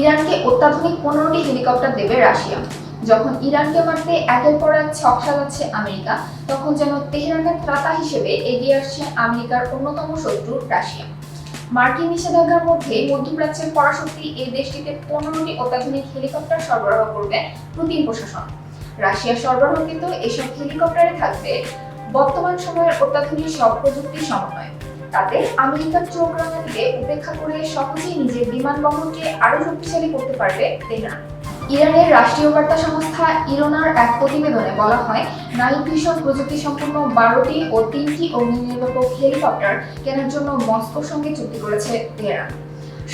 ইরানকে অত্যাধুনিক পনেরোটি হেলিকপ্টার দেবে রাশিয়া। যখন ইরানকে মারতে একের পর এক ছক সাজাচ্ছে আমেরিকা, তখন যেন তেহরানের ত্রাতা হিসেবে এগিয়ে আসছে আমেরিকার অন্যতম শত্রু রাশিয়া। মার্কিন নিষেধাজ্ঞার মধ্যে মধ্যপ্রাচ্যের পরাশক্তি এই দেশটিতে পনেরোটি অত্যাধুনিক হেলিকপ্টার সরবরাহ করবে পুতিন প্রশাসন। রাশিয়া সরবরাহকৃত এসব হেলিকপ্টারে থাকবে বর্তমান সময়ের অত্যাধুনিক সব প্রযুক্তির সমন্বয়। তাতে আমেরিকার চোখ রাঙানিকে উপেক্ষা করে সহজেই নিজের বিমান বহরকে আরও শক্তিশালী করতে পারবে তেহরান। ইরানের রাষ্ট্রীয় বার্তা সংস্থা ইরোনার এক প্রতিবেদনে বলা হয় নাইট ভিশন প্রযুক্তি সম্পন্ন বারোটি ও তিনটি অগ্নি নির্বাপক হেলিকপ্টার কেনার জন্য মস্কোর সঙ্গে চুক্তি করেছে তেহরান।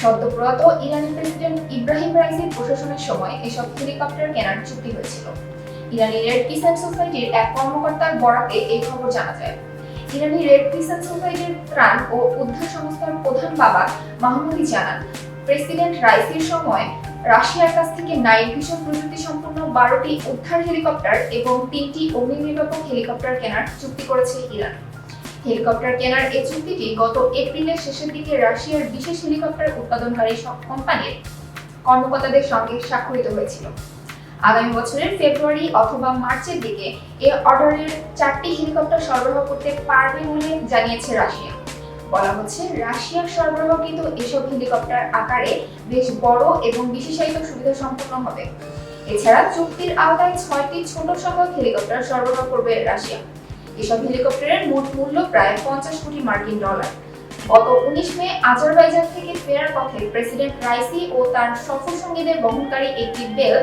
সদ্যপ্রয়াত ইরানি প্রেসিডেন্ট ইব্রাহিম রাইসির প্রশাসনের সময় এসব হেলিকপ্টার কেনার চুক্তি হয়েছিল। ইরানি রেড ক্রিসেন্ট সোসাইটির এক কর্মকর্তার বরাতে এই খবর জানা যায়। ইরানি রেড ক্রিসেন্ট সোসাইটির ত্রাণ ও উদ্ধার সংস্থার প্রধান বাবা মাহমুদি জানান। প্রেসিডেন্ট রাইসির সময় রাশিয়ার কাছ থেকে নাইট ভিশন প্রযুক্তি সম্পন্ন বারোটি উদ্ধার হেলিকপ্টার এবং তিনটি অগ্নি হেলিকপ্টার কেনার চুক্তি করেছে ইরান। হেলিকপ্টার কেনার এই চুক্তিটি গত এপ্রিলের শেষের দিকে রাশিয়ার বিশেষ হেলিকপ্টার উৎপাদনকারী কোম্পানির কর্মকর্তাদের সঙ্গে স্বাক্ষরিত হয়েছিল। আগামী বছরের ফেব্রুয়ারি অথবা মার্চের দিকে এ অর্ডারের চারটি হেলিকপ্টার সরবরাহ করতে পারবে বলে জানিয়েছে রাশিয়া। বলা হচ্ছে, রাশিয়ার সরবরাহকৃত এসব হেলিকপ্টার আকারে বেশ বড় এবং বিশেষায়িত সুবিধা সম্পন্ন হবে। এছাড়া চুক্তির আওতায় ছয়টি ছোট সহায়ক হেলিকপ্টার সরবরাহ করবে রাশিয়া। এসব হেলিকপ্টারের মোট মূল্য প্রায় পঞ্চাশ কোটি মার্কিন ডলার। গত উনিশ মে আজারবাইজান থেকে ফেরার পথে প্রেসিডেন্ট রাইসি ও তার সফর সঙ্গীদের বহনকারী একটি বেল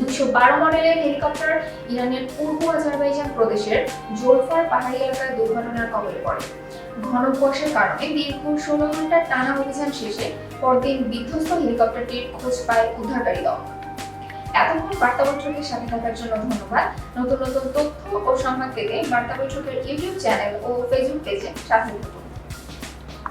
দুশো বারো মডেলের হেলিকপ্টার ইরানের পূর্ব আজারবাইজান প্রদেশের জোরফার পাহাড়ি এলাকায় দুর্ঘটনার কবলে পড়ে। ঘন কুয়াশার কারণে দীর্ঘ ষোলো ঘণ্টার টানা অভিযান শেষে পরদিন বিধ্বস্ত হেলিকপ্টারটির খোঁজ পায় উদ্ধারকারী দল। এতক্ষণ বার্তা বৈঠকের সাথে থাকার জন্য ধন্যবাদ। নতুন নতুন তথ্য ও সংবাদ পেতে বার্তা বৈঠকের ইউটিউব চ্যানেল ও ফেসবুক পেজে সাথে থাকুন।